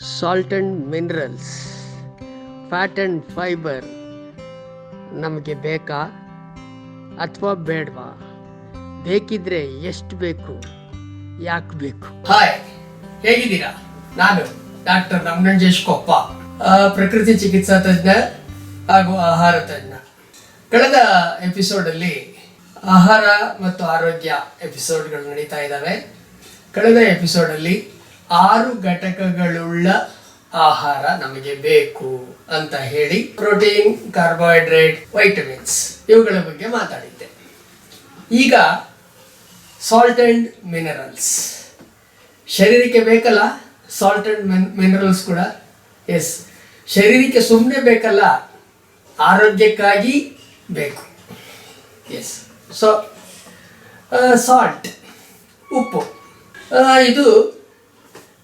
Salt and minerals fat and fibre ನಮಗೆ ಬೇಕಾ ಅಥವಾ ಬೇಡವಾ? ಬೇಕಿದ್ರೆ ಎಷ್ಟು ಬೇಕು? ಯಾಕೆ ಬೇಕು? ಹಾಯ್ ಹೇಗಿದ್ದೀರಾ? ನಾನು ಡಾಕ್ಟರ್ ರಮಣಂಜೇಶ್ ಕೊಪ್ಪ ಪ್ರಕೃತಿ ಚಿಕಿತ್ಸಾ ತಜ್ಞ ಹಾಗೂ ಆಹಾರ ತಜ್ಞ. ಕಳೆದ ಎಪಿಸೋಡಲ್ಲಿ ಆಹಾರ ಮತ್ತು ಆರೋಗ್ಯ ಎಪಿಸೋಡ್ಗಳು ನಡೀತಾ ಇದ್ದಾವೆ. ಕಳೆದ ಎಪಿಸೋಡಲ್ಲಿ ಆರು ಘಟಕಗಳುಳ್ಳ ಆಹಾರ ನಮಗೆ ಬೇಕು ಅಂತ ಹೇಳಿ ಪ್ರೋಟೀನ್ ಕಾರ್ಬೋಹೈಡ್ರೇಟ್ ವೈಟಮಿನ್ಸ್ ಇವುಗಳ ಬಗ್ಗೆ ಮಾತಾಡಿದ್ದೆ. ಈಗ ಸಾಲ್ಟ್ ಆ್ಯಂಡ್ ಮಿನರಲ್ಸ್ ಶರೀರಕ್ಕೆ ಬೇಕಲ್ಲ? ಸಾಲ್ಟ್ ಆ್ಯಂಡ್ ಮಿನರಲ್ಸ್ ಕೂಡ? ಎಸ್ ಶರೀರಕ್ಕೆ ಸುಮ್ಮನೆ ಬೇಕಲ್ಲ? ಆರೋಗ್ಯಕ್ಕಾಗಿ ಬೇಕು. ಎಸ್ ಸೊ ಸಾಲ್ಟ್ ಉಪ್ಪು. ಇದು ಆ,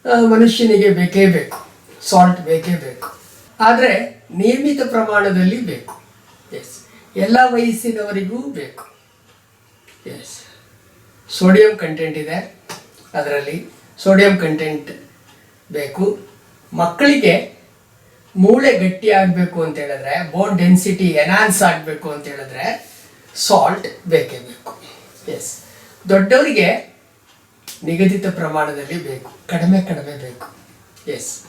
ಮನುಷ್ಯನಿಗೆ ಬೇಕೇ ಬೇಕು. ಸಾಲ್ಟ್ ಬೇಕೇ ಬೇಕು. ಆದರೆ ನಿಯಮಿತ ಪ್ರಮಾಣದಲ್ಲಿ ಬೇಕು. ಎಸ್ ಎಲ್ಲ ವಯಸ್ಸಿನವರಿಗೂ ಬೇಕು. ಎಸ್ ಸೋಡಿಯಂ ಕಂಟೆಂಟ್ ಇದೆ ಅದರಲ್ಲಿ. ಸೋಡಿಯಂ ಕಂಟೆಂಟ್ ಬೇಕು. ಮಕ್ಕಳಿಗೆ ಮೂಳೆ ಗಟ್ಟಿ ಆಗಬೇಕು ಅಂತ ಹೇಳಿದ್ರೆ ಬೋನ್ ಡೆನ್ಸಿಟಿ ಎನಾನ್ಸ್ ಆಗಬೇಕು ಅಂತ ಹೇಳಿದ್ರೆ ಸಾಲ್ಟ್ ಬೇಕೇ ಬೇಕು. ಎಸ್ ದೊಡ್ಡವರಿಗೆ ನಿಗದಿತ ಪ್ರಮಾಣದಲ್ಲಿ ಬೇಕು. ಕಡಿಮೆ ಕಡಿಮೆ ಬೇಕು. ಎಸ್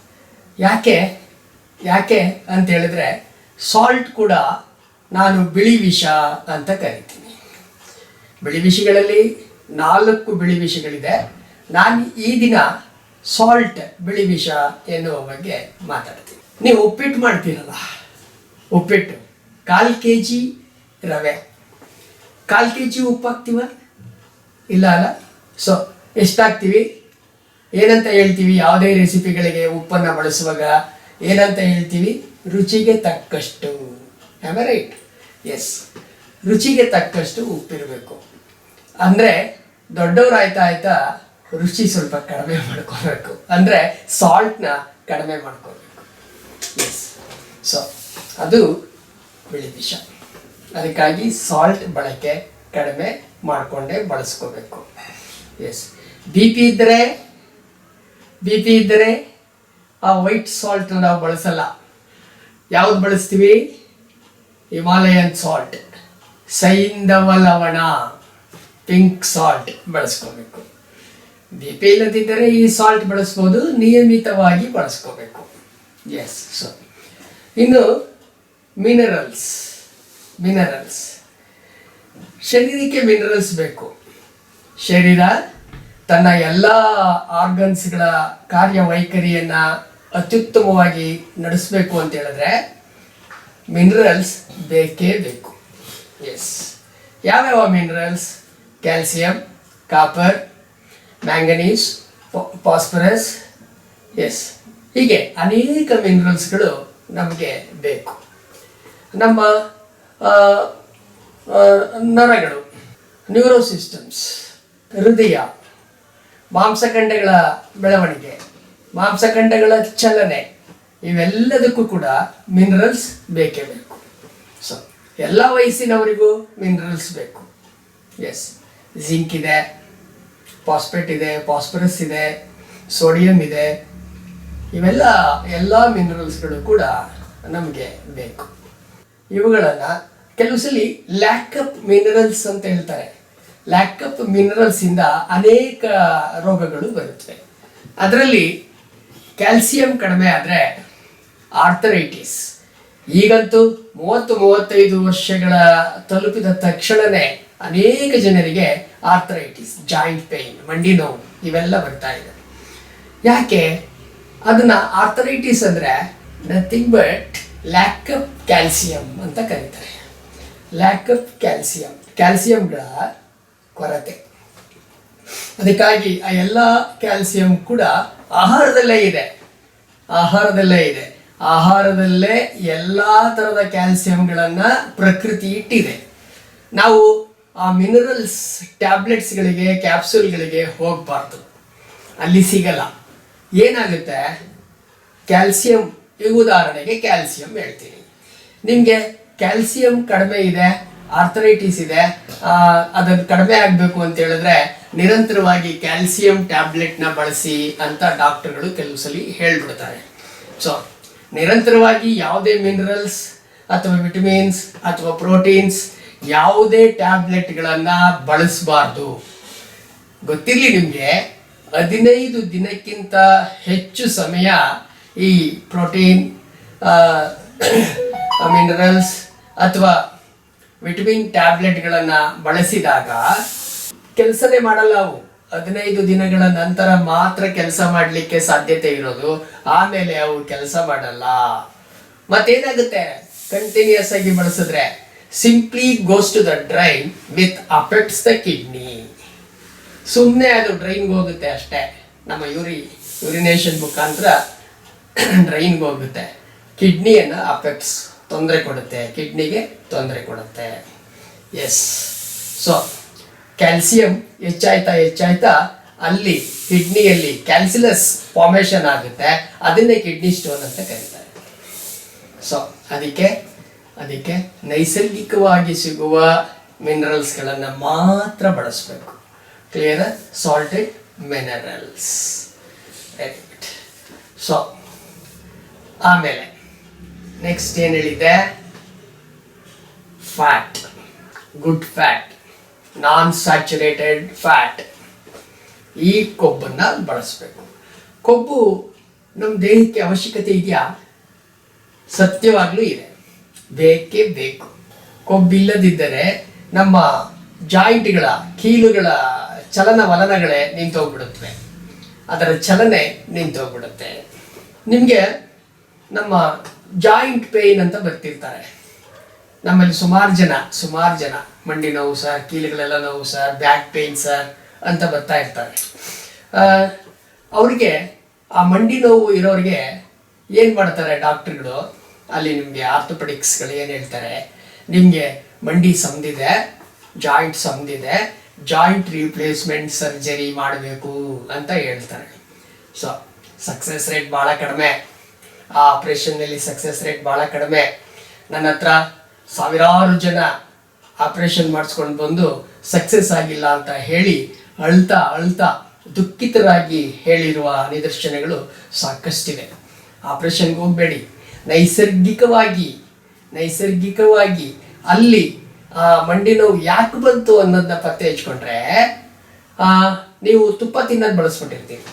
ಯಾಕೆ? ಯಾಕೆ ಅಂತ ಹೇಳಿದ್ರೆ ಸಾಲ್ಟ್ ಕೂಡ ನಾನು ಬಿಳಿ ವಿಷ ಅಂತ ಕರಿತೀನಿ. ಬಿಳಿ ವಿಷಗಳಲ್ಲಿ ನಾಲ್ಕು ಬಿಳಿ ವಿಷಗಳಿದೆ. ನಾನು ಈ ದಿನ ಸಾಲ್ಟ್ ಬಿಳಿ ವಿಷ ಎನ್ನುವ ಬಗ್ಗೆ ಮಾತಾಡ್ತೀನಿ. ನೀವು ಉಪ್ಪಿಟ್ಟು ಮಾಡ್ತೀರಲ್ಲ? ಉಪ್ಪಿಟ್ಟು. ಕಾಲು ಕೆ ಜಿ ರವೆ. ಕಾಲು ಕೆ ಜಿ ಉಪ್ಪು ಹಾಕ್ತೀವ? ಇಲ್ಲ ಅಲ್ಲ? ಸೊ ಎಷ್ಟಾಗ್ತೀವಿ? ಏನಂತ ಹೇಳ್ತೀವಿ? ಯಾವುದೇ ರೆಸಿಪಿಗಳಿಗೆ ಉಪ್ಪನ್ನು ಬಳಸುವಾಗ ಏನಂತ ಹೇಳ್ತೀವಿ? ರುಚಿಗೆ ತಕ್ಕಷ್ಟು. ರೈಟ್ ಎಸ್ ರುಚಿಗೆ ತಕ್ಕಷ್ಟು ಉಪ್ಪಿರಬೇಕು. ಅಂದರೆ ದೊಡ್ಡವರಾಯ್ತಾ ಆಯ್ತಾ ರುಚಿ ಸ್ವಲ್ಪ ಕಡಿಮೆ ಮಾಡ್ಕೋಬೇಕು. ಅಂದರೆ ಸಾಲ್ಟ್ನ ಕಡಿಮೆ ಮಾಡ್ಕೋಬೇಕು. ಎಸ್ ಸೊ ಅದು ಬಿಳಿ ವಿಷ. ಅದಕ್ಕಾಗಿ ಸಾಲ್ಟ್ ಬಳಕೆ ಕಡಿಮೆ ಮಾಡಿಕೊಂಡೇ ಬಳಸ್ಕೋಬೇಕು. ಎಸ್ ಬಿ ಪಿ ಇದ್ದರೆ ಬಿ ಪಿ ಇದ್ದರೆ ಆ ವೈಟ್ ಸಾಲ್ಟ್ ನಾವು ಬಳಸಲ್ಲ. ಯಾವ್ದು ಬಳಸ್ತೀವಿ? ಹಿಮಾಲಯನ್ ಸಾಲ್ಟ್ ಸೈಂಧವ ಲವಣ. ಪಿಂಕ್ ಸಾಲ್ಟ್ ಬಳಸ್ಕೋಬೇಕು. ಬಿ ಪಿ ಇಲ್ಲದಿದ್ದರೆ ಈ ಸಾಲ್ಟ್ ಬಳಸ್ಬೋದು, ನಿಯಮಿತವಾಗಿ ಬಳಸ್ಕೋಬೇಕು. ಎಸ್ ಸೊ ಇನ್ನು ಮಿನರಲ್ಸ್ ಮಿನರಲ್ಸ್ ಶರೀರಕ್ಕೆ ಮಿನರಲ್ಸ್ ಬೇಕು. ಶರೀರ ತನ್ನ ಎಲ್ಲ ಆರ್ಗನ್ಸ್ಗಳ ಕಾರ್ಯವೈಖರಿಯನ್ನು ಅತ್ಯುತ್ತಮವಾಗಿ ನಡೆಸಬೇಕು ಅಂತ ಹೇಳಿದ್ರೆ ಮಿನರಲ್ಸ್ ಬೇಕೇ ಬೇಕು. ಎಸ್ ಯಾವ್ಯಾವ minerals calcium copper manganese phosphorus yes ಹೀಗೆ ಅನೇಕ ಮಿನರಲ್ಸ್ಗಳು ನಮಗೆ ಬೇಕು. ನಮ್ಮ ನರಗಳು ನ್ಯೂರೋ ಸಿಸ್ಟಮ್ಸ್ ಹೃದಯ ಮಾಂಸಖಂಡಗಳ ಬೆಳವಣಿಗೆ, ಮಾಂಸಖಂಡಗಳ ಚಲನೆ, ಇವೆಲ್ಲದಕ್ಕೂ ಕೂಡ ಮಿನರಲ್ಸ್ ಬೇಕೇ ಬೇಕು. ಸೊ ಎಲ್ಲ ವಯಸ್ಸಿನವರಿಗೂ ಮಿನರಲ್ಸ್ ಬೇಕು. ಎಸ್ ಜಿಂಕ್ ಇದೆ ಫಾಸ್ಫೇಟ್ ಇದೆ ಫಾಸ್ಫರಸ್ ಇದೆ ಸೋಡಿಯಂ ಇದೆ. ಇವೆಲ್ಲ, ಎಲ್ಲ ಮಿನರಲ್ಸ್ಗಳು ಕೂಡ ನಮಗೆ ಬೇಕು. ಇವುಗಳನ್ನು ಕೆಲವು ಸಲ ಲ್ಯಾಕ್ ಅಪ್ ಮಿನರಲ್ಸ್ ಅಂತ ಹೇಳ್ತಾರೆ. ಲ್ಯಾಕಪ್ ಮಿನರಲ್ಸಿಂದ ಅನೇಕ ರೋಗಗಳು ಬರುತ್ತವೆ ಅದರಲ್ಲಿ ಕ್ಯಾಲ್ಸಿಯಂ ಕಡಿಮೆ ಆದರೆ ಆರ್ಥರೈಟಿಸ್ ಈಗಂತೂ ಮೂವತ್ತು, ಮೂವತ್ತೈದು ವರ್ಷಗಳ ತಲುಪಿದ ತಕ್ಷಣವೇ ಅನೇಕ ಜನರಿಗೆ ಆರ್ಥರೈಟಿಸ್ ಜಾಯಿಂಟ್ ಪೇಯ್ನ್ ಮಂಡಿ ನೋವು ಇವೆಲ್ಲ ಬರ್ತಾ ಇದೆ. ಯಾಕೆ? ಅದನ್ನ ಆರ್ಥರೈಟಿಸ್ ಅಂದರೆ nothing but lack of calcium ಅಂತ ಕರೀತಾರೆ. ಲ್ಯಾಕ್ ಆಫ್ ಕ್ಯಾಲ್ಸಿಯಂ ಕ್ಯಾಲ್ಸಿಯಂಗಳ ಕೊರತೆ. ಅದಕ್ಕಾಗಿ ಆ ಎಲ್ಲ ಕ್ಯಾಲ್ಸಿಯಂ ಕೂಡ ಆಹಾರದಲ್ಲೇ ಇದೆ. ಆಹಾರದಲ್ಲೇ ಇದೆ. ಆಹಾರದಲ್ಲೇ ಎಲ್ಲ ಥರದ ಕ್ಯಾಲ್ಸಿಯಂಗಳನ್ನು ಪ್ರಕೃತಿ ಇಟ್ಟಿದೆ. ನಾವು ಆ ಮಿನರಲ್ಸ್, ಟ್ಯಾಬ್ಲೆಟ್ಸ್ಗಳಿಗೆ, ಕ್ಯಾಪ್ಸೂಲ್ಗಳಿಗೆ ಹೋಗಬಾರ್ದು. ಅಲ್ಲಿ ಸಿಗಲ್ಲ. ಏನಾಗುತ್ತೆ? ಕ್ಯಾಲ್ಸಿಯಂ, ಈ ಉದಾಹರಣೆಗೆ ಕ್ಯಾಲ್ಸಿಯಂ ಹೇಳ್ತೀನಿ. ನಿಮಗೆ ಕ್ಯಾಲ್ಸಿಯಂ ಕಡಿಮೆ ಇದೆ, ಆರ್ಥರೈಟಿಸ್ ಇದೆ ಅದನ್ನು ಕಡಿಮೆ ಆಗಬೇಕು ಅಂತ ಹೇಳಿದ್ರೆ ನಿರಂತರವಾಗಿ ಕ್ಯಾಲ್ಸಿಯಂ ಟ್ಯಾಬ್ಲೆಟ್ನ ಬಳಸಿ ಅಂತ ಡಾಕ್ಟರ್ಗಳು ಕೆಲವು ಸಲ ಹೇಳ್ಬಿಡ್ತಾರೆ. ಸೊ ನಿರಂತರವಾಗಿ ಯಾವುದೇ ಮಿನರಲ್ಸ್ ಅಥವಾ ವಿಟಮಿನ್ಸ್ ಅಥವಾ ಪ್ರೋಟೀನ್ಸ್ ಯಾವುದೇ ಟ್ಯಾಬ್ಲೆಟ್ಗಳನ್ನು ಬಳಸಬಾರ್ದು. ಗೊತ್ತಿರಲಿ ನಿಮಗೆ? ಹದಿನೈದು ದಿನಕ್ಕಿಂತ ಹೆಚ್ಚು ಸಮಯ ಈ ಪ್ರೋಟೀನ್ ಮಿನರಲ್ಸ್ ಅಥವಾ ವಿಟಮಿನ್ ಟ್ಯಾಬ್ಲೆಟ್ಗಳನ್ನು ಬಳಸಿದಾಗ ಕೆಲಸನೇ ಮಾಡಲ್ಲ ಅವು. ಹದಿನೈದು ದಿನಗಳ ನಂತರ ಮಾತ್ರ ಕೆಲಸ ಮಾಡಲಿಕ್ಕೆ ಸಾಧ್ಯತೆ ಇರೋದು. ಆಮೇಲೆ ಅವು ಕೆಲಸ ಮಾಡಲ್ಲ. ಮತ್ತೇನಾಗುತ್ತೆ? ಕಂಟಿನ್ಯೂಸ್ ಆಗಿ ಬಳಸಿದ್ರೆ simply goes to the drain with affects the kidney ಸುಮ್ಮನೆ ಅದು ಡ್ರೈನ್ಗೆ ಹೋಗುತ್ತೆ ಅಷ್ಟೇ. ನಮ್ಮ ಯೂರಿ ಯೂರಿನೇಷನ್ ಮುಖಾಂತರ ಡ್ರೈನ್ಗೆ ಹೋಗುತ್ತೆ. ಕಿಡ್ನಿಯನ್ನು ಅಫೆಕ್ಟ್ಸ್ ತೊಂದರೆ ಕೊಡುತ್ತೆ, ಕಿಡ್ನಿಗೆ ತೊಂದರೆ ಕೊಡುತ್ತೆ. ಎಸ್ ಸೊ ಕ್ಯಾಲ್ಸಿಯಂ ಹೆಚ್ಚಾಯ್ತಾ ಹೆಚ್ಚಾಯ್ತಾ ಅಲ್ಲಿ ಕಿಡ್ನಿಯಲ್ಲಿ ಕ್ಯಾಲ್ಸಿಲಸ್ ಫಾರ್ಮೇಷನ್ ಆಗುತ್ತೆ. ಅದನ್ನೇ ಕಿಡ್ನಿ ಸ್ಟೋನ್ ಅಂತ ಕರೀತಾರೆ. ಸೊ ಅದಕ್ಕೆ ಅದಕ್ಕೆ ನೈಸರ್ಗಿಕವಾಗಿ ಸಿಗುವ ಮಿನರಲ್ಸ್ಗಳನ್ನು ಮಾತ್ರ ಬಳಸಬೇಕು. ಕ್ಲಿಯರ್ ಸಾಲ್ಟೆಡ್ ಮಿನರಲ್ಸ್ ಸೊ ಆಮೇಲೆ ನೆಕ್ಸ್ಟ್ ಏನು ಹೇಳಿದ್ದೆ? Fat good fat non saturated fat ಈ ಕೊಬ್ಬನ್ನು ಬಳಸಬೇಕು. ಕೊಬ್ಬು ನಮ್ಮ ದೇಹಕ್ಕೆ ಅವಶ್ಯಕತೆ ಇದೆಯಾ? ಸತ್ಯವಾಗಲೂ ಇದೆ. ಬೇಕೇ ಬೇಕು. ಕೊಬ್ಬಿಲ್ಲದಿದ್ದರೆ ನಮ್ಮ ಜಾಯಿಂಟ್ಗಳ, ಕೀಲುಗಳ ಚಲನವಲನಗಳೇ ನಿಂತೋಗ್ಬಿಡುತ್ತವೆ. ಅದರ ಚಲನೆ ನಿಂತೋಗ್ಬಿಡುತ್ತೆ. ನಿಮಗೆ ನಮ್ಮ ಜಾಯಿಂಟ್ ಪೇಯ್ನ್ ಅಂತ ಬರ್ತಿರ್ತಾರೆ. ನಮ್ಮಲ್ಲಿ ಸುಮಾರು ಜನ ಸುಮಾರು ಜನ. ಮಂಡಿ ನೋವು ಸರ್ ಕೀಲುಗಳೆಲ್ಲ ನೋವು ಸರ್ ಬ್ಯಾಕ್ ಪೇಯ್ನ್ ಸರ್ ಅಂತ ಬರ್ತಾ ಇರ್ತಾರೆ. ಅವ್ರಿಗೆ ಆ ಮಂಡಿ ನೋವು ಇರೋರಿಗೆ ಏನು ಮಾಡ್ತಾರೆ ಡಾಕ್ಟ್ರುಗಳು? ಅಲ್ಲಿ ನಿಮಗೆ ಆರ್ಥೋಪೆಡಿಕ್ಸ್ಗಳು ಏನು ಹೇಳ್ತಾರೆ? ನಿಮಗೆ ಮಂಡಿ ಸಂದಿದೆ ಜಾಯಿಂಟ್ ಸಮದಿದೆ, ಜಾಯಿಂಟ್ ರೀಪ್ಲೇಸ್ಮೆಂಟ್ ಸರ್ಜರಿ ಮಾಡಬೇಕು ಅಂತ ಹೇಳ್ತಾರೆ. ಸೊ ಸಕ್ಸಸ್ ರೇಟ್ ಭಾಳ ಕಡಿಮೆ. ಆ ಆಪ್ರೇಷನ್ನಲ್ಲಿ ಸಕ್ಸಸ್ ರೇಟ್ ಭಾಳ ಕಡಿಮೆ. ನನ್ನ ಹತ್ರ ಸಾವಿರಾರು ಜನ ಆಪ್ರೇಷನ್ ಮಾಡಿಸ್ಕೊಂಡು ಬಂದು ಸಕ್ಸಸ್ ಆಗಿಲ್ಲ ಅಂತ ಹೇಳಿ ಅಳ್ತಾ ಅಳ್ತಾ ದುಃಖಿತರಾಗಿ ಹೇಳಿರುವ ನಿದರ್ಶನಗಳು ಸಾಕಷ್ಟಿವೆ. ಆಪ್ರೇಷನ್ಗೆ ಹೋಗಬೇಡಿ. ನೈಸರ್ಗಿಕವಾಗಿ ನೈಸರ್ಗಿಕವಾಗಿ ಅಲ್ಲಿ ಆ ಮಂಡಿ ನೋವು ಯಾಕೆ ಬಂತು ಅನ್ನೋದನ್ನ ಪತ್ತೆ ಹಚ್ಕೊಂಡ್ರೆ ನೀವು ತುಪ್ಪ ತಿನ್ನೋದು ಬಳಸ್ಬಿಟ್ಟಿರ್ತೀವಿ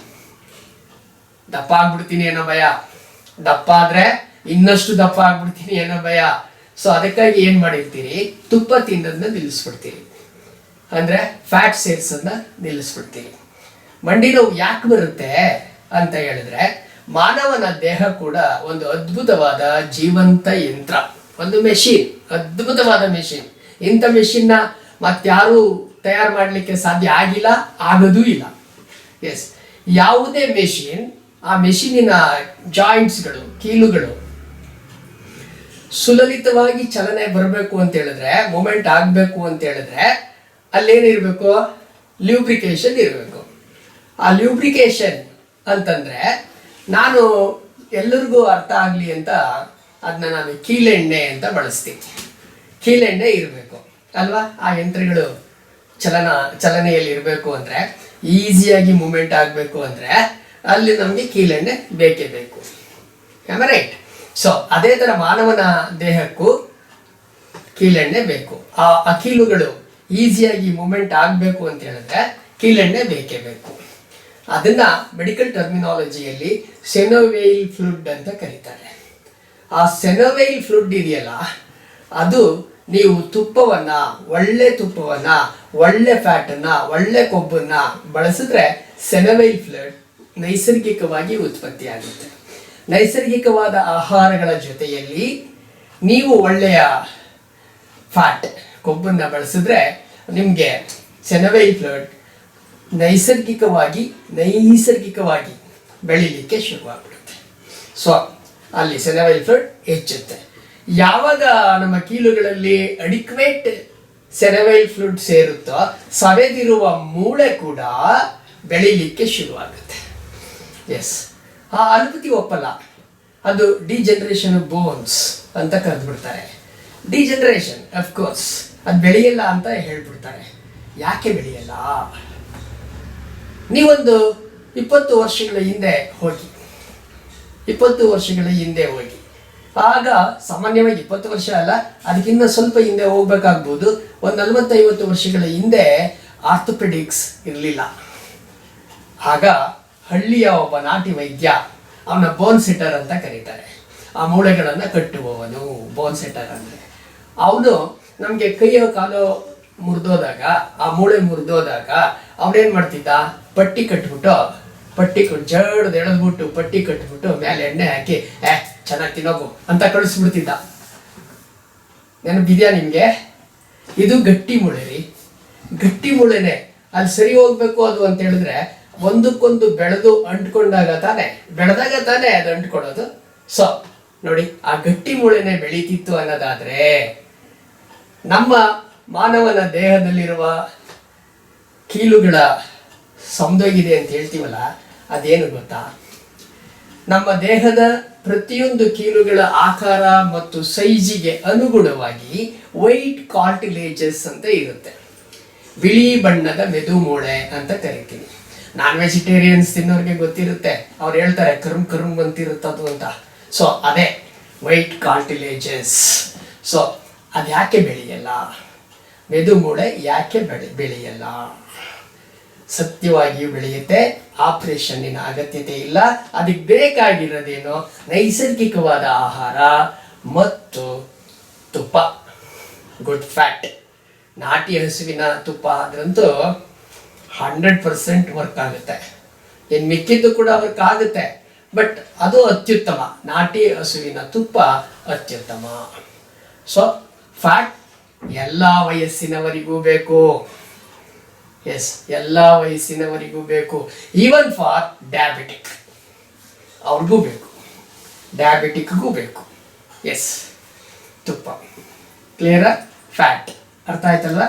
ದಪ್ಪ ಆಗ್ಬಿಡ್ತೀನಿ ಅನ್ನೋ ಭಯ. ದಪ್ಪ ಆದ್ರೆ ಇನ್ನಷ್ಟು ದಪ್ಪ ಆಗ್ಬಿಡ್ತೀನಿ ಏನೋ ಭಯ. ಸೊ ಅದಕ್ಕಾಗಿ ಏನ್ ಮಾಡಿರ್ತೀರಿ? ತುಪ್ಪ ತಿನ್ನೋದನ್ನ ನಿಲ್ಲಿಸ್ಬಿಡ್ತೀರಿ. ಅಂದ್ರೆ ಫ್ಯಾಟ್ ಸೇರ್ಸೋದನ್ನ ನಿಲ್ಲಿಸ್ಬಿಡ್ತೀರಿ. ಮಂಡಿ ನೋವು ಯಾಕೆ ಬರುತ್ತೆ ಅಂತ ಹೇಳಿದ್ರೆ, ಮಾನವನ ದೇಹ ಕೂಡ ಒಂದು ಅದ್ಭುತವಾದ ಜೀವಂತ ಯಂತ್ರ. ಒಂದು ಮೆಷಿನ್ ಅದ್ಭುತವಾದ ಮೆಷಿನ್ ಇಂಥ ಮೆಷಿನ್ನ ಮತ್ತಾರು ತಯಾರು ಮಾಡಲಿಕ್ಕೆ ಸಾಧ್ಯ ಆಗಿಲ್ಲ, ಆಗೋದೂ ಇಲ್ಲ. ಎಸ್ ಯಾವುದೇ ಮೆಷಿನ್ ಆ ಮೆಷಿನಿನ ಜಾಯಿಂಟ್ಸ್ಗಳು, ಕೀಲುಗಳು ಸುಲಲಿತವಾಗಿ ಚಲನೆ ಬರಬೇಕು ಅಂತ ಹೇಳಿದ್ರೆ, ಮೂಮೆಂಟ್ ಆಗಬೇಕು ಅಂತ ಹೇಳಿದ್ರೆ ಅಲ್ಲೇನಿರಬೇಕು ಲ್ಯೂಬ್ರಿಕೇಶನ್ ಇರಬೇಕು. ಆ ಲ್ಯೂಬ್ರಿಕೇಶನ್ ಅಂತಂದರೆ ನಾನು ಎಲ್ಲರಿಗೂ ಅರ್ಥ ಆಗಲಿ ಅಂತ ಅದನ್ನ ನಾನು ಕೀಲೆಣ್ಣೆ ಅಂತ ಬಳಸ್ತೀನಿ. ಕೀಲೆಣ್ಣೆ ಇರಬೇಕು, ಅಲ್ವಾ? ಆ ಯಂತ್ರಗಳು ಚಲನ, ಚಲನೆಯಲ್ಲಿ ಇರಬೇಕು ಅಂದರೆ, ಈಸಿಯಾಗಿ ಮೂಮೆಂಟ್ ಆಗಬೇಕು ಅಂದರೆ ಅಲ್ಲಿ ನಮಗೆ ಕೀಲೆಣ್ಣೆ ಬೇಕೇ ಬೇಕು. ರೈಟ್ ಸೊ ಅದೇ ಥರ ಮಾನವನ ದೇಹಕ್ಕೂ ಕೀಲೆಣ್ಣೆ ಬೇಕು. ಆ ಅಖಿಲುಗಳು ಕೀಲುಗಳು ಈಸಿಯಾಗಿ ಮೂಮೆಂಟ್ ಆಗಬೇಕು ಅಂತ ಹೇಳಿದ್ರೆ ಕೀಲೆಣ್ಣೆ ಬೇಕೇ ಬೇಕು. ಅದನ್ನ ಮೆಡಿಕಲ್ ಟರ್ಮಿನಾಲಜಿಯಲ್ಲಿ ಸೆನೋವೇಲ್ ಫ್ಲೂಡ್ ಅಂತ ಕರೀತಾರೆ. ಆ ಸೆನೋವೇಲ್ ಫ್ಲೂಡ್ ಇದೆಯಲ್ಲ, ಅದು ನೀವು ತುಪ್ಪವನ್ನ, ಒಳ್ಳೆ ತುಪ್ಪವನ್ನ, ಒಳ್ಳೆ ಫ್ಯಾಟನ್ನು ಒಳ್ಳೆ ಕೊಬ್ಬನ್ನು ಬಳಸಿದ್ರೆ ಸೆನೋವೇಲ್ ಫ್ಲೂಡ್ ನೈಸರ್ಗಿಕವಾಗಿ ಉತ್ಪತ್ತಿ ಆಗುತ್ತೆ ನೈಸರ್ಗಿಕವಾದ ಆಹಾರಗಳ ಜೊತೆಯಲ್ಲಿ ನೀವು ಒಳ್ಳೆಯ ಫ್ಯಾಟ್ ಕೊಬ್ಬನ್ನು ಬಳಸಿದ್ರೆ ನಿಮಗೆ ಸೆನವೈಲ್ ಫ್ಲಡ್ ನೈಸರ್ಗಿಕವಾಗಿ ನೈಸರ್ಗಿಕವಾಗಿ ಬೆಳಿಲಿಕ್ಕೆ ಶುರುವಾಗ್ಬಿಡುತ್ತೆ. ಸೊ ಅಲ್ಲಿ ಸೆನವೈಲ್ ಫ್ಲಡ್ ಹೆಚ್ಚುತ್ತೆ. ಯಾವಾಗ ನಮ್ಮ ಕೀಲುಗಳಲ್ಲಿ ಅಡಿಕ್ವೇಟ್ ಸೆನವೈಲ್ ಫ್ಲೂಡ್ ಸೇರುತ್ತೋ, ಸವೆದಿರುವ ಮೂಳೆ ಕೂಡ ಬೆಳಿಲಿಕ್ಕೆ ಶುರುವಾಗುತ್ತೆ. ಎಸ್ ಆ ಅನುಭೂತಿ ಒಪ್ಪಲ್ಲ. ಅದು ಡಿ ಜನರೇಷನ್ ಬೋನ್ಸ್ ಅಂತ ಕರೆದ್ಬಿಡ್ತಾರೆ. ಡಿಜನರೇಷನ್ ಅಫ್ಕೋರ್ಸ್ ಅದು ಬೆಳೆಯಲ್ಲ ಅಂತ ಹೇಳ್ಬಿಡ್ತಾರೆ. ಯಾಕೆ ಬೆಳೆಯಲ್ಲ? ನೀವೊಂದು ಇಪ್ಪತ್ತು ವರ್ಷಗಳ ಹಿಂದೆ ಹೋಗಿ. ಇಪ್ಪತ್ತು ವರ್ಷಗಳ ಹಿಂದೆ ಹೋಗಿ. ಆಗ ಸಾಮಾನ್ಯವಾಗಿ ಇಪ್ಪತ್ತು ವರ್ಷ ಅಲ್ಲ ಅದಕ್ಕಿಂತ ಸ್ವಲ್ಪ ಹಿಂದೆ ಹೋಗ್ಬೇಕಾಗ್ಬೋದು. ಒಂದು ನಲವತ್ತೈವತ್ತು ವರ್ಷಗಳ ಹಿಂದೆ ಆರ್ಥೋಪೆಡಿಕ್ಸ್ ಇರಲಿಲ್ಲ. ಆಗ ಹಳ್ಳಿಯ ಒಬ್ಬ ನಾಟಿ ವೈದ್ಯ, ಅವನ ಬೋನ್ ಸೆಟರ್ ಅಂತ ಕರೀತಾರೆ. ಆ ಮೂಳೆಗಳನ್ನು ಕಟ್ಟುವವನು ಬೋನ್ ಸೆಟರ್ ಅಂದರೆ. ಅವನು ನಮಗೆ ಕೈಯೋ ಕಾಲೋ ಮುರಿದೋದಾಗ, ಆ ಮೂಳೆ ಮುರಿದೋದಾಗ ಅವನೇನು ಮಾಡ್ತಿದ್ದ? ಪಟ್ಟಿ ಕಟ್ಬಿಟ್ಟು, ಪಟ್ಟಿ ಕಟ್ ಜಡ್ದು ಎಳೆದ್ಬಿಟ್ಟು, ಪಟ್ಟಿ ಕಟ್ಬಿಟ್ಟು ಮೇಲೆ ಎಣ್ಣೆ ಹಾಕಿ, ಏ, ಚೆನ್ನಾಗಿ ತಿನ್ನೋಗು ಅಂತ ಕಳಿಸ್ಬಿಡ್ತಿದ್ದ. ನೆನಪಿದ್ಯಾ ನಿಮಗೆ? ಇದು ಗಟ್ಟಿ ಮೂಳೆ ರೀ. ಗಟ್ಟಿ ಮೂಳೆನೆ ಅಲ್ಲಿ ಸರಿ ಹೋಗ್ಬೇಕು ಅದು ಅಂತ ಹೇಳಿದ್ರೆ ಒಂದಕ್ಕೊಂದು ಬೆಳೆದು ಅಂಟ್ಕೊಂಡಾಗ ತಾನೆ, ಬೆಳೆದಾಗ ತಾನೇ ಅದು ಅಂಟ್ಕೊಳ್ಳೋದು. ಸೊ ನೋಡಿ, ಆ ಗಟ್ಟಿ ಮೂಳೆನೆ ಬೆಳೀತಿತ್ತು ಅನ್ನೋದಾದ್ರೆ, ನಮ್ಮ ಮಾನವನ ದೇಹದಲ್ಲಿರುವ ಕೀಲುಗಳ ಸಮದೋಗಿದೆ ಅಂತ ಹೇಳ್ತೀವಲ್ಲ, ಅದೇನು ಗೊತ್ತಾ? ನಮ್ಮ ದೇಹದ ಪ್ರತಿಯೊಂದು ಕೀಲುಗಳ ಆಕಾರ ಮತ್ತು ಸೈಜಿಗೆ ಅನುಗುಣವಾಗಿ ವೈಟ್ ಕಾರ್ಟಿಲೇಜಸ್ ಅಂತ ಇರುತ್ತೆ. ಬಿಳಿ ಬಣ್ಣದ ಮೆದು ಮೂಳೆ ಅಂತ ಕರಿತೀವಿ ನಾನ್ ವೆಜಿಟೇರಿಯನ್ಸ್ ತಿನ್ನೋರಿಗೆ ಗೊತ್ತಿರುತ್ತೆ. ಅವ್ರು ಹೇಳ್ತಾರೆ ಕರುಮ್ ಕರುಮ್ ಬಂತಿರುತ್ತದು ಅಂತ. ಸೊ ಅದೇ ವೈಟ್ ಕಾರ್ಟಿಲೇಜಸ್ ಸೊ ಅದು ಯಾಕೆ ಬೆಳೆಯಲ್ಲ? ಮೆದು ಮೂಳೆ ಯಾಕೆ ಬೆಳೆ, ಬೆಳೆಯಲ್ಲ? ಸತ್ಯವಾಗಿಯೂ ಬೆಳೆಯುತ್ತೆ, ಆಪರೇಷನ್ನಿನ ಅಗತ್ಯತೆ ಇಲ್ಲ, ಅದಕ್ಕೆ ಬೇಕಾಗಿರೋದೇನು? ನೈಸರ್ಗಿಕವಾದ ಆಹಾರ ಮತ್ತು ತುಪ್ಪ. ಗುಡ್ ಫ್ಯಾಟ್ ನಾಟಿ ಹಸುವಿನ ತುಪ್ಪ ಆದ್ರಂತೂ ಹಂಡ್ರೆಡ್ ಪರ್ಸೆಂಟ್ ವರ್ಕ್ ಆಗುತ್ತೆ. ಇನ್ನು ಮಿಕ್ಕಿದ್ದು ಕೂಡ ವರ್ಕ್ ಆಗುತ್ತೆ. ಬಟ್ ಅದು ಅತ್ಯುತ್ತಮ. ನಾಟಿ ಹಸುವಿನ ತುಪ್ಪ ಅತ್ಯುತ್ತಮ. ಸೊ ಫ್ಯಾಟ್ ಎಲ್ಲ ವಯಸ್ಸಿನವರಿಗೂ ಬೇಕು. ಎಸ್ ಎಲ್ಲ ವಯಸ್ಸಿನವರಿಗೂ ಬೇಕು. ಈವನ್ ಫಾರ್ ಡಯಾಬಿಟಿಕ್ ಅವ್ರಿಗೂ ಬೇಕು. ಡಯಾಬಿಟಿಕ್ಗೂ ಬೇಕು. ಎಸ್ ತುಪ್ಪ. ಕ್ಲಿಯರ ಫ್ಯಾಟ್ ಅರ್ಥ ಆಯ್ತಲ್ಲ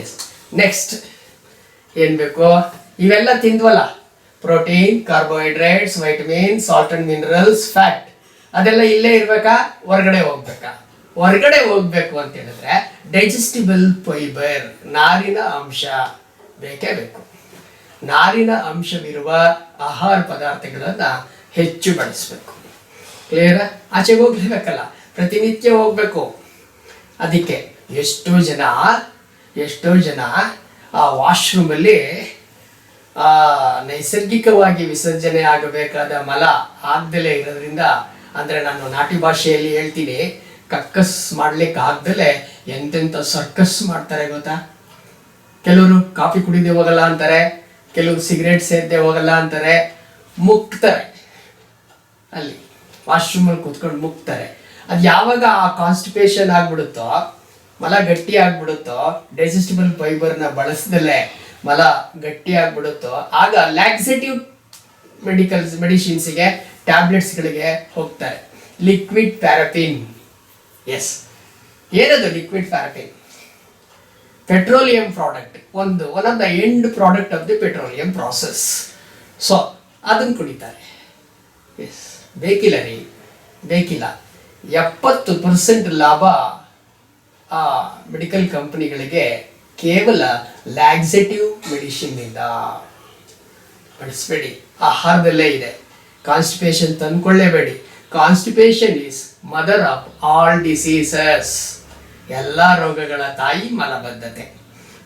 ಎಸ್ ನೆಕ್ಸ್ಟ್ ಏನು ಬೇಕು? ಇವೆಲ್ಲ ತಿಂದ್ವಲ್ಲ? Protein, carbohydrates, vitamin salt and minerals fat ಅದೆಲ್ಲ ಇಲ್ಲೇ ಇರಬೇಕಾ? ಹೊರಗಡೆ ಹೋಗ್ಬೇಕಾ? ಹೊರಗಡೆ ಹೋಗ್ಬೇಕು ಅಂತ ಹೇಳಿದ್ರೆ ಡೈಜೆಸ್ಟಿಬಲ್ ಫೈಬರ್ ನಾರಿನ ಅಂಶ ಬೇಕೇ ಬೇಕು. ನಾರಿನ ಅಂಶವಿರುವ ಆಹಾರ ಪದಾರ್ಥಗಳನ್ನು ಹೆಚ್ಚು ಬಳಸಬೇಕು. ಕ್ಲಿಯರ್ ಆಚೆಗೆ ಹೋಗ್ಲೇಬೇಕಲ್ಲ. ಪ್ರತಿನಿತ್ಯ ಹೋಗ್ಬೇಕು. ಅದಕ್ಕೆ ಎಷ್ಟೋ ಜನ ಎಷ್ಟೋ ಜನ ಆ ವಾಶ್ರೂಮಲ್ಲಿ, ಆ, ನೈಸರ್ಗಿಕವಾಗಿ ವಿಸರ್ಜನೆ ಆಗಬೇಕಾದ ಮಲ ಆಗ್ದಲೇ ಇರೋದ್ರಿಂದ, ಅಂದರೆ ನಾನು ನಾಟಿ ಭಾಷೆಯಲ್ಲಿ ಹೇಳ್ತೀನಿ, ಕಕ್ಕಸ್ ಮಾಡ್ಲಿಕ್ಕೆ ಆಗ್ದಲೇ ಎಂತೆಂಥ ಸರ್ಕಸ್ ಮಾಡ್ತಾರೆ ಗೊತ್ತಾ? ಕೆಲವರು ಕಾಫಿ ಕುಡಿದೇ ಹೋಗಲ್ಲ ಅಂತಾರೆ, ಕೆಲವರು ಸಿಗರೇಟ್ ಸೇದ್ದೇ ಹೋಗಲ್ಲ ಅಂತಾರೆ, ಮುಕ್ತಾರೆ. ಅಲ್ಲಿ ವಾಶ್ರೂಮಲ್ಲಿ ಕೂತ್ಕೊಂಡು ಮುಕ್ತಾರೆ. ಅದು ಯಾವಾಗ ಆ ಕಾನ್ಸ್ಟಿಪೇಷನ್ ಆಗ್ಬಿಡುತ್ತೋ ಮಲ ಗಟ್ಟಿ ಆಗ್ಬಿಡುತ್ತೋ ಡೈಜೆಸ್ಟಿಬಲ್ ಫೈಬರ್ನ ಬಳಸದಲ್ಲೇ ಮಲ ಗಟ್ಟಿ ಆಗ್ಬಿಡುತ್ತೋ, ಆಗ ಲ್ಯಾಕ್ಸೇಟಿವ್ ಮೆಡಿಕಲ್ಸ್ ಮೆಡಿಸಿನ್ಸ್ಗೆ ಟ್ಯಾಬ್ಲೆಟ್ಸ್ಗಳಿಗೆ ಹೋಗ್ತಾರೆ. ಲಿಕ್ವಿಡ್ ಪ್ಯಾರಪಿನ್ ಎಸ್ ಏನದು ಲಿಕ್ವಿಡ್ ಪ್ಯಾರಪಿನ್ ಪೆಟ್ರೋಲಿಯಂ ಪ್ರಾಡಕ್ಟ್ ಒಂದು one of the end product of the petroleum process so ಅದನ್ನು ಕುಡಿತಾರೆ. ಎಸ್ ಬೇಕಿಲ್ಲ ರೀ. ಬೇಕಿಲ್ಲ. ಎಪ್ಪತ್ತು ಪರ್ಸೆಂಟ್ ಲಾಭ ಆ ಮೆಡಿಕಲ್ ಕಂಪನಿಗಳಿಗೆ ಕೇವಲ ಲ್ಯಾಕ್ಸೆಟಿವ್ ಮೆಡಿಸಿನ್ನಿಂದ ಬಳಸಬೇಡಿ. ಆಹಾರದಲ್ಲೇ ಇದೆ. Constipation ತಂದ್ಕೊಳ್ಳೇಬೇಡಿ. Constipation is mother of all diseases ಎಲ್ಲ ರೋಗಗಳ ತಾಯಿ ಮಲಬದ್ಧತೆ.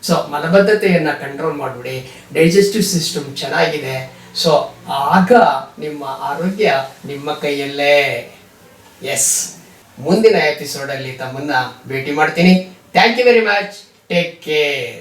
ಸೊ ಮಲಬದ್ಧತೆಯನ್ನು ಕಂಟ್ರೋಲ್ ಮಾಡಿಬಿಡಿ. ಡೈಜೆಸ್ಟಿವ್ ಸಿಸ್ಟಮ್ ಚೆನ್ನಾಗಿದೆ. ಸೊ ಆಗ ನಿಮ್ಮ ಆರೋಗ್ಯ ನಿಮ್ಮ ಕೈಯಲ್ಲೇ. ಎಸ್ ಮುಂದಿನ ಎಪಿಸೋಡಲ್ಲಿ ತಮ್ಮನ್ನ ಭೇಟಿ ಮಾಡ್ತೀನಿ. Thank you very much take care